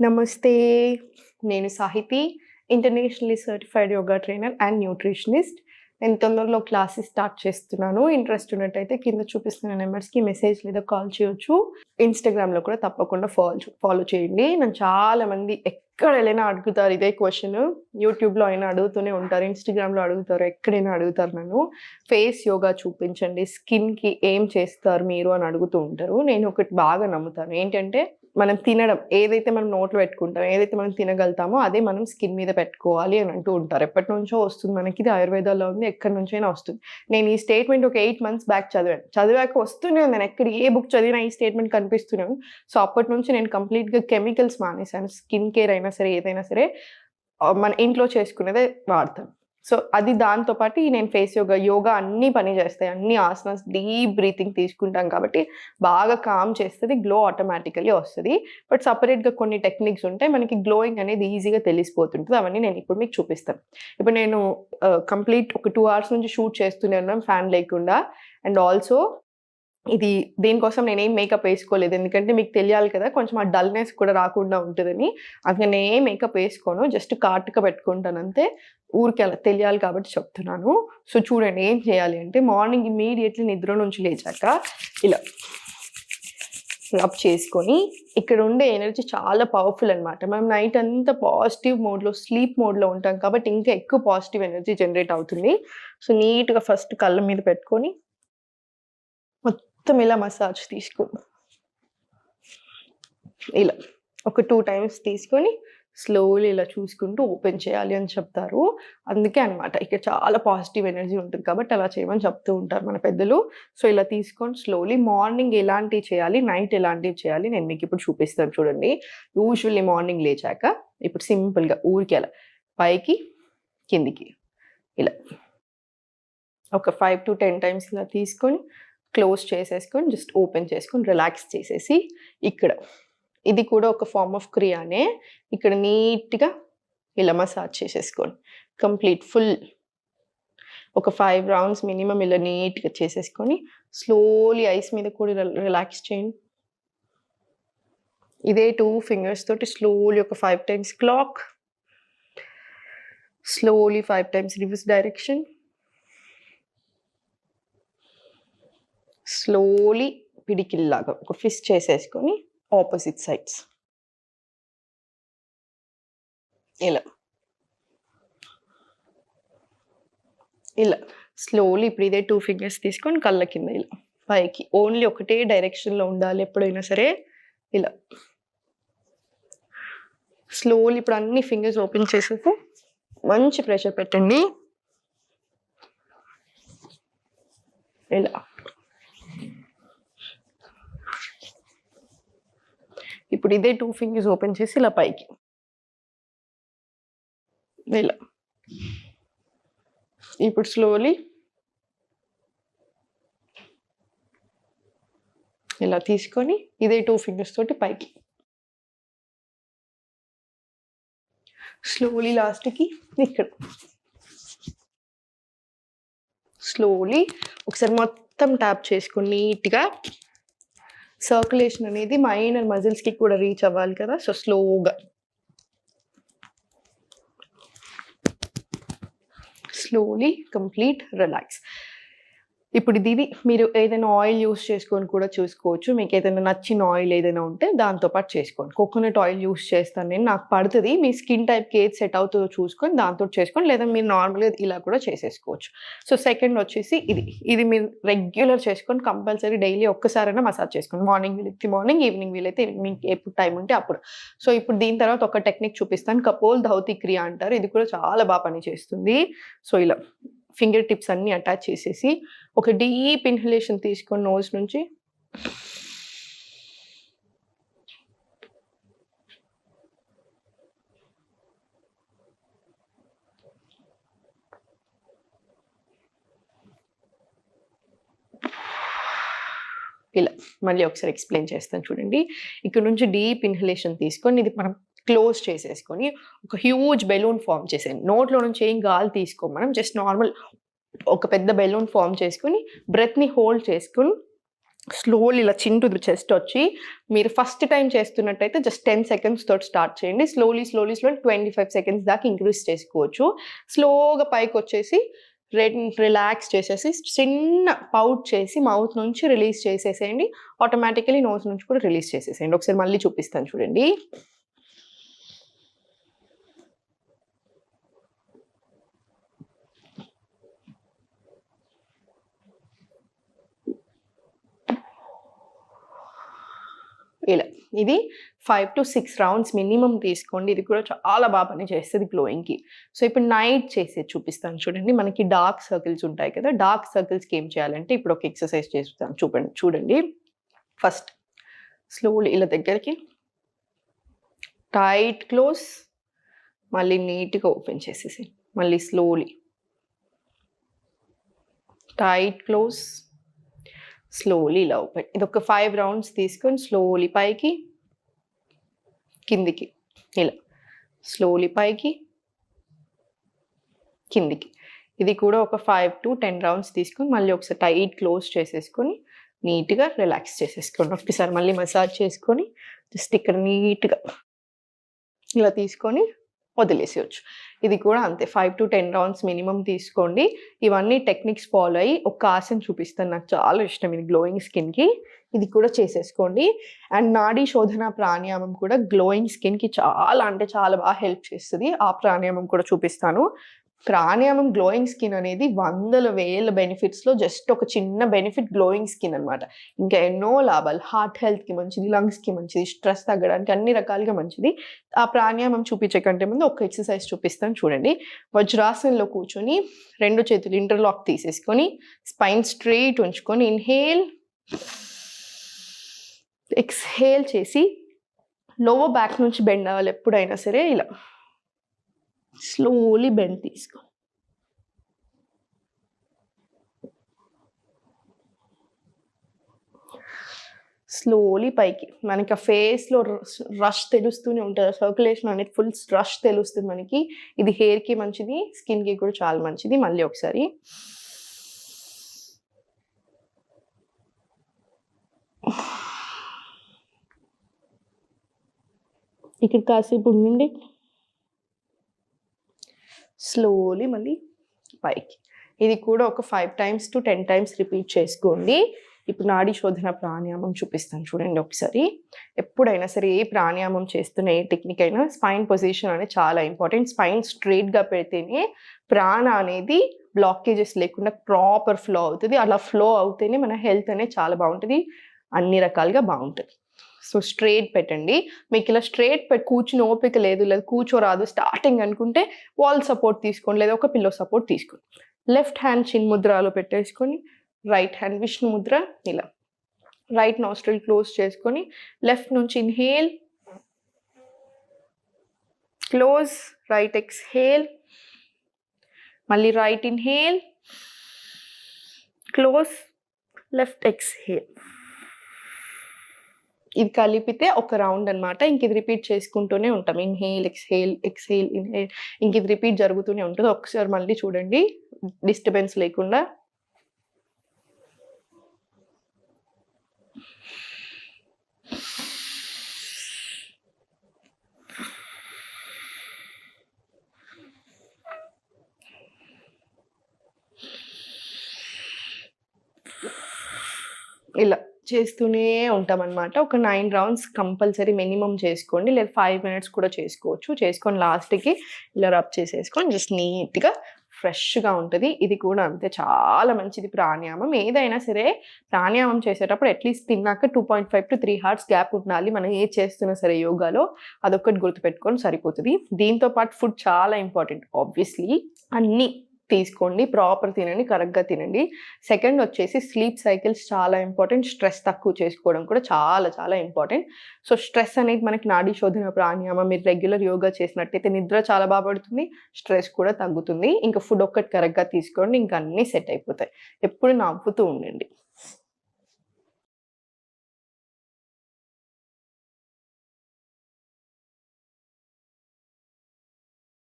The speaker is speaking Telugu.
నమస్తే నేను Sahithi internationally certified yoga trainer and nutritionist. నేను తొందరలో క్లాసెస్ స్టార్ట్ చేస్తున్నాను. ఇంట్రెస్ట్ ఉన్నట్టయితే కింద చూపిస్తున్న నెంబర్స్కి మెసేజ్ లేదా కాల్ చేయొచ్చు. ఇన్స్టాగ్రామ్లో కూడా తప్పకుండా ఫాలో ఫాలో చేయండి. నన్ను చాలామంది ఎక్కడ వెళ్ళైనా అడుగుతారు ఇదే క్వశ్చన్. యూట్యూబ్లో అయినా అడుగుతూనే ఉంటారు. ఇన్స్టాగ్రామ్లో అడుగుతారు. ఎక్కడైనా అడుగుతారు నన్ను. ఫేస్ యోగా చూపించండి. స్కిన్కి ఏం చేస్తారు మీరు అని అడుగుతూ ఉంటారు. నేను ఒకటి బాగా నమ్ముతాను. ఏంటంటే మనం తినడం ఏదైతే మనం నోట్లో పెట్టుకుంటాం ఏదైతే మనం తినగలుగుతామో అదే మనం స్కిన్ మీద పెట్టుకోవాలి అని అంటూ ఉంటారు. ఎప్పటి నుంచో వస్తుంది మనకి ఇది ఆయుర్వేదాలో ఉంది ఎక్కడి నుంచైనా వస్తుంది. నేను ఈ స్టేట్మెంట్ ఒక ఎయిట్ మంత్స్ బ్యాక్ చదివాను. చదివాక వస్తూనే నేను ఎక్కడ ఏ బుక్ చదివినా ఈ స్టేట్మెంట్ కనిపిస్తున్నాను సో అప్పటి నుంచి నేను కంప్లీట్గా కెమికల్స్ మానేశాను. స్కిన్ కేర్ అయినా సరే ఏదైనా సరే మన ఇంట్లో చేసుకునేదే వాడతాను. సో అది దాంతో పాటు నేను ఫేస్ యోగా యోగా అన్ని పని చేస్తాయి. అన్ని ఆసనాస్ డీప్ బ్రీతింగ్ తీసుకుంటాం కాబట్టి బాగా కామ్ చేస్తుంది గ్లో ఆటోమేటికలీ వస్తుంది. బట్ సపరేట్గా కొన్ని టెక్నిక్స్ ఉంటాయి. మనకి గ్లోయింగ్ అనేది ఈజీగా తెలిసిపోతుంటుంది. అవన్నీ నేను ఇప్పుడు మీకు చూపిస్తాను. ఇప్పుడు నేను కంప్లీట్ ఒక టూ అవర్స్ నుంచి షూట్ చేస్తూనే ఉన్నాను ఫ్యాన్ లేకుండా. అండ్ ఆల్సో ఇది దీనికోసం నేనేం మేకప్ వేసుకోలేదు. ఎందుకంటే మీకు తెలియాలి కదా కొంచెం ఆ డల్నెస్ కూడా రాకుండా ఉంటుందని. అందుకని నేను ఏం మేకప్ వేసుకోను. జస్ట్ కాటుక పెట్టుకుంటాను అంతే. ఊరికి అలా తెలియాలి కాబట్టి చెప్తున్నాను. సో చూడండి ఏం చేయాలి అంటే మార్నింగ్ ఇమీడియట్లీ నిద్ర నుంచి లేచాక ఇలా రబ్ చేసుకొని ఇక్కడ ఉండే ఎనర్జీ చాలా పవర్ఫుల్ అనమాట మనం నైట్ అంతా పాజిటివ్ మోడ్లో స్లీప్ మోడ్లో ఉంటాం కాబట్టి ఇంకా ఎక్కువ పాజిటివ్ ఎనర్జీ జనరేట్ అవుతుంది. సో నీట్గా ఫస్ట్ కళ్ళ మీద పెట్టుకొని మొత్తం ఇలా మసాజ్ తీసుకో ఇలా ఒక టూ టైమ్స్ తీసుకొని స్లోలీ ఇలా చూసుకుంటూ ఓపెన్ చేయాలి అని చెప్తారు. అందుకే అనమాట ఇక్కడ చాలా పాజిటివ్ ఎనర్జీ ఉంటుంది కాబట్టి అలా చేయమని చెప్తూ ఉంటారు మన పెద్దలు. సో ఇలా తీసుకొని స్లోలీ మార్నింగ్ ఎలాంటివి చేయాలి నైట్ ఎలాంటివి చేయాలి నేను మీకు ఇప్పుడు చూపిస్తాను చూడండి. యూజువల్లీ మార్నింగ్ లేచాక ఇప్పుడు సింపుల్గా ఊరికి అలా పైకి కిందికి ఇలా ఒక ఫైవ్ టు టెన్ టైమ్స్ ఇలా తీసుకొని క్లోజ్ చేసేసుకొని జస్ట్ ఓపెన్ చేసుకొని రిలాక్స్ చేసేసి ఇక్కడ. ఇది కూడా ఒక ఫార్మ్ ఆఫ్ క్రియానే. ఇక్కడ నీట్గా ఇలా మసాజ్ చేసేసుకోండి. Complete full. ఒక ఫైవ్ రౌండ్స్ మినిమం ఇలా నీట్గా చేసేసుకొని స్లోలీ ఐస్ మీద కూడా రిలాక్స్ చేయండి. ఇదే టూ ఫింగర్స్ తోటి స్లోలీ ఒక five times clock. Slowly five times reverse direction. Slowly పిడికిల్లాగా ఒక ఫిస్ట్ చేసేసుకొని ఆపోజిట్ సైడ్స్ ఇలా. ఇలా. స్లోలీ ఇప్పుడు ఇదే టూ ఫింగర్స్ తీసుకొని కళ్ళ కింద ఇలా. పైకి. ఓన్లీ ఒకటే డైరెక్షన్లో ఉండాలి ఎప్పుడైనా సరే. ఇలా. స్లోలీ ఇప్పుడు అన్ని ఫింగర్స్ ఓపెన్ చేసేసి మంచి ప్రెషర్ పెట్టండి. ఇలా. ఇప్పుడు ఇదే టూ ఫింగర్స్ ఓపెన్ చేసి ఇలా పైకి. ఇలా. ఇప్పుడు స్లోలీ ఇలా తీసుకొని ఇదే టూ ఫింగర్స్ తోటి పైకి. స్లోలీ లాస్ట్కి ఇక్కడ. స్లోలీ ఒకసారి మొత్తం ట్యాప్ చేసుకొని నీట్గా సర్క్యులేషన్ అనేది మైనర్ మజిల్స్కి కూడా రీచ్ అవ్వాలి కదా సో స్లోగా స్లోలీ కంప్లీట్ రిలాక్స్ ఇప్పుడు ఇది మీరు ఏదైనా ఆయిల్ యూస్ చేసుకొని కూడా చూసుకోవచ్చు. మీకు ఏదైనా నచ్చిన ఆయిల్ ఏదైనా ఉంటే దాంతోపాటు చేసుకోండి. కోకోనట్ ఆయిల్ యూస్ చేస్తాను నేను. నాకు పడుతుంది. మీ స్కిన్ టైప్కి ఏది సెట్ అవుతుందో చూసుకొని దాంతో చేసుకోండి. లేదా మీరు నార్మల్గా ఇలా కూడా చేసేసుకోవచ్చు. సో సెకండ్ వచ్చేసి ఇది. ఇది మీరు రెగ్యులర్ చేసుకొని కంపల్సరీ డైలీ ఒక్కసారైనా మసాజ్ చేసుకోండి. మార్నింగ్ వీలైతే మార్నింగ్ ఈవినింగ్ వీలైతే మీకు ఎప్పుడు టైం ఉంటే అప్పుడు. సో ఇప్పుడు దీని తర్వాత ఒక టెక్నిక్ చూపిస్తాను. కపోల్ ధౌతి క్రియ అంటారు. ఇది కూడా చాలా బాగా పనిచేస్తుంది. సో ఇలా. ఫింగర్ టిప్స్ అన్ని అటాచ్ చేసేసి ఒక డీప్ ఇన్హలేషన్ తీసుకొని నోస్ నుంచి ఇలా. మళ్ళీ ఒకసారి ఎక్స్ప్లెయిన్ చేస్తాను చూడండి. ఇక్కడ నుంచి డీప్ ఇన్హలేషన్ తీసుకొని ఇది మనం క్లోజ్ చేసేసుకొని ఒక హ్యూజ్ బెలూన్ ఫామ్ చేసేయండి నోట్లో నుంచి ఏం గాలి తీసుకో మనం జస్ట్ నార్మల్ ఒక పెద్ద బెలూన్ ఫామ్ చేసుకొని బ్రెత్ని హోల్డ్ చేసుకొని స్లోలీ ఇలా చింటు చెస్ట్ వచ్చి మీరు ఫస్ట్ టైం చేస్తున్నట్టయితే జస్ట్ టెన్ సెకండ్స్ తోటి స్టార్ట్ చేయండి. Slowly slowly slowly twenty five seconds దాకా ఇంక్రీజ్ చేసుకోవచ్చు. స్లోగా పైకి వచ్చేసి రిలాక్స్ చేసేసి చిన్న పౌట్ చేసి మౌత్ నుంచి రిలీజ్ చేసేసేయండి. ఆటోమేటికలీ నోస్ నుంచి కూడా రిలీజ్ చేసేసేయండి. ఒకసారి మళ్ళీ చూపిస్తాను చూడండి. ఇలా ఇది five to six rounds minimum తీసుకోండి. ఇది కూడా చాలా బాగా పని చేస్తుంది గ్లోయింగ్కి సో ఇప్పుడు నైట్ చేసి చూపిస్తాను చూడండి. మనకి డార్క్ సర్కిల్స్ ఉంటాయి కదా. డార్క్ సర్కిల్స్కి ఏం చేయాలంటే ఇప్పుడు ఒక ఎక్సర్సైజ్ చేస్తాను చూపండి. చూడండి. ఫస్ట్ స్లోలీ ఇలా దగ్గరికి. టైట్ క్లోజ్ మళ్ళీ నీట్గా ఓపెన్ చేసేసి మళ్ళీ స్లోలీ టైట్ క్లోజ్ స్లోలీ ఇలా ఓపెన్ ఇది ఒక ఫైవ్ రౌండ్స్ తీసుకొని స్లోలీ పైకి కిందికి ఇలా. స్లోలీ పైకి కిందికి. ఇది కూడా ఒక ఫైవ్ టు టెన్ రౌండ్స్ తీసుకొని మళ్ళీ ఒకసారి టైట్ క్లోజ్ చేసేసుకొని నీట్గా రిలాక్స్ చేసేసుకోండి. ఒకసారి మళ్ళీ మసాజ్ చేసుకొని జస్ట్ ఇక్కడ నీట్గా ఇలా తీసుకొని వదిలేసేయచ్చు. ఇది కూడా అంతే. Five to ten rounds minimum తీసుకోండి. ఇవన్నీ టెక్నిక్స్ ఫాలో అయ్యి ఒక ఆసన్ చూపిస్తాను. నాకు చాలా ఇష్టం ఇది గ్లోయింగ్ స్కిన్కి ఇది కూడా చేసేసుకోండి. అండ్ నాడీ శోధన ప్రాణాయామం కూడా గ్లోయింగ్ స్కిన్కి చాలా అంటే చాలా బాగా హెల్ప్ చేస్తుంది. ఆ ప్రాణాయామం కూడా చూపిస్తాను. ప్రాణాయామం గ్లోయింగ్ స్కిన్ అనేది వందల వేల బెనిఫిట్స్లో జస్ట్ ఒక చిన్న బెనిఫిట్ గ్లోయింగ్ స్కిన్ అనమాట ఇంకా ఎన్నో లాభాలు. హార్ట్ హెల్త్కి మంచిది లంగ్స్కి మంచిది స్ట్రెస్ తగ్గడానికి అన్ని రకాలుగా మంచిది. ఆ ప్రాణాయామం చూపించే కంటే ముందు ఒక ఎక్సర్సైజ్ చూపిస్తాను చూడండి. వజ్రాసనంలో కూర్చొని రెండు చేతులు ఇంటర్లాక్ తీసేసుకొని స్పైన్ స్ట్రెయిట్ ఉంచుకొని ఇన్హేల్ ఎక్స్హేల్ చేసి లోవర్ బ్యాక్ నుంచి బెండ్ అవ్వాలి ఎప్పుడైనా సరే ఇలా. స్లోలీ బెండ్ తీసుకో స్లోలీ పైకి. మనకి ఆ ఫేస్లో రష్ తెలుస్తూనే ఉంటుంది. సర్క్యులేషన్ అనేది ఫుల్ రష్ తెలుస్తుంది మనకి. ఇది హెయిర్కి మంచిది స్కిన్కి కూడా చాలా మంచిది. మళ్ళీ ఒకసారి. ఇక్కడ కాసేపు ఉండండి. స్లోలీ మళ్ళీ పైకి. ఇది కూడా ఒక five times to ten times repeat చేసుకోండి. ఇప్పుడు నాడీ శోధన ప్రాణాయామం చూపిస్తాను చూడండి ఒకసారి. ఎప్పుడైనా సరే ఏ ప్రాణాయామం చేస్తున్న ఏ టెక్నిక్ అయినా స్పైన్ పొజిషన్ అనేది చాలా ఇంపార్టెంట్ స్పైన్ స్ట్రైట్గా పెడితేనే ప్రాణ అనేది బ్లాకేజెస్ లేకుండా ప్రాపర్ ఫ్లో అవుతుంది. అలా ఫ్లో అవుతేనే మన హెల్త్ అనేది చాలా బాగుంటుంది. అన్ని రకాలుగా బాగుంటుంది. సో స్ట్రేట్ పెట్టండి. మీకు ఇలా స్ట్రేట్ పెట్టి కూర్చుని ఓపిక లేదు లేదా కూర్చోరాదు స్టార్టింగ్ అనుకుంటే వాల్ సపోర్ట్ తీసుకోండి లేదా ఒక పిల్లో సపోర్ట్ తీసుకోండి. లెఫ్ట్ హ్యాండ్ చిన్ ముద్రలో పెట్టేసుకొని రైట్ హ్యాండ్ విష్ణు ముద్ర ఇలా. రైట్ నాస్ట్రిల్ క్లోజ్ చేసుకొని లెఫ్ట్ నుంచి ఇన్హేల్ క్లోజ్ రైట్ ఎక్స్హేల్ మళ్ళీ right inhale close left exhale. ఇది కలిపితే ఒక రౌండ్ అనమాట ఇంక ఇది రిపీట్ చేసుకుంటూనే ఉంటాం. Inhale exhale exhale inhale. ఇంక ఇది రిపీట్ జరుగుతూనే ఉంటుంది. ఒకసారి మళ్ళీ చూడండి. డిస్టర్బెన్స్ లేకుండా. ఇలా. చేస్తూనే ఉంటాం అనమాట ఒక నైన్ రౌండ్స్ కంపల్సరీ మినిమం చేసుకోండి. లేదా ఫైవ్ మినిట్స్ కూడా చేసుకోవచ్చు. చేసుకొని లాస్ట్కి ఇలా రబ్ చేసేసుకొని జస్ట్ నీట్గా ఫ్రెష్గా ఉంటుంది. ఇది కూడా అంతే. చాలా మంచిది ప్రాణాయామం. ఏదైనా సరే ప్రాణాయామం చేసేటప్పుడు అట్లీస్ట్ తిన్నాక two point five to three hours gap ఉండాలి. మనం ఏ చేస్తున్నా సరే యోగాలో అదొక్కటి గుర్తుపెట్టుకొని సరిపోతుంది. దీంతో పాటు ఫుడ్ చాలా ఇంపార్టెంట్ ఆబ్వియస్లీ అన్నీ తీసుకోండి ప్రాపర్ తినండి కరెక్ట్గా తినండి. సెకండ్ వచ్చేసి స్లీప్ సైకిల్స్ చాలా ఇంపార్టెంట్. స్ట్రెస్ తక్కువ చేసుకోవడం కూడా చాలా చాలా ఇంపార్టెంట్. సో స్ట్రెస్ అనేది మనకి నాడీ శోధన ప్రాణాయామం మీరు రెగ్యులర్ యోగా చేసినట్టయితే నిద్ర చాలా బాగా పడుతుంది స్ట్రెస్ కూడా తగ్గుతుంది. ఇంకా ఫుడ్ ఒక్కటి కరెక్ట్గా తీసుకోండి ఇంకా అన్నీ సెట్ అయిపోతాయి. ఎప్పుడు నవ్వుతూ ఉండండి.